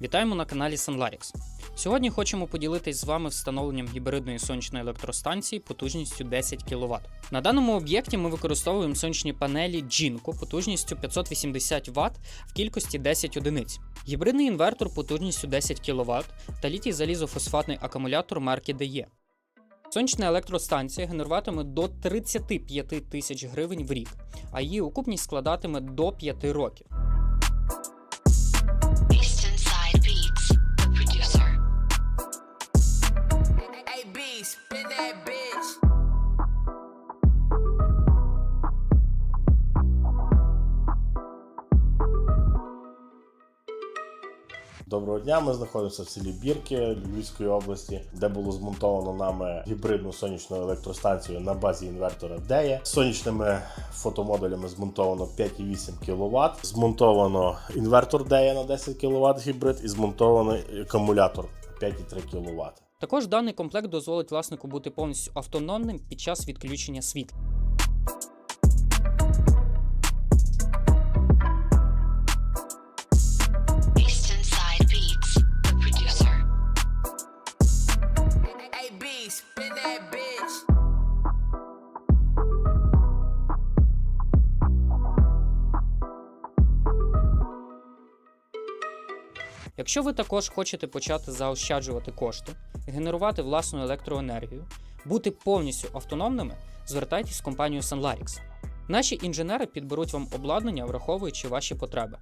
Вітаємо на каналі Sunlarix. Сьогодні хочемо поділитись з вами встановленням гібридної сонячної електростанції потужністю 10 кВт. На даному об'єкті ми використовуємо сонячні панелі Jinko потужністю 580 Вт в кількості 10 одиниць, гібридний інвертор потужністю 10 кВт та літій залізофосфатний акумулятор марки DE. Сонячна електростанція генеруватиме до 35 тисяч гривень в рік, а її окупність складатиме до 5 років. Доброго дня, ми знаходимося в селі Бірки Львівської області, де було змонтовано нами гібридну сонячну електростанцію на базі інвертора. З сонячними фотомодулями змонтовано 5,8 кВт, змонтовано інвертор DEA на 10 кВт гібрид і змонтований акумулятор 5,3 кВт. Також даний комплект дозволить власнику бути повністю автономним під час відключення світла. Якщо ви також хочете почати заощаджувати кошти, генерувати власну електроенергію, бути повністю автономними, звертайтесь в компанію Sunlarix. Наші інженери підберуть вам обладнання, враховуючи ваші потреби.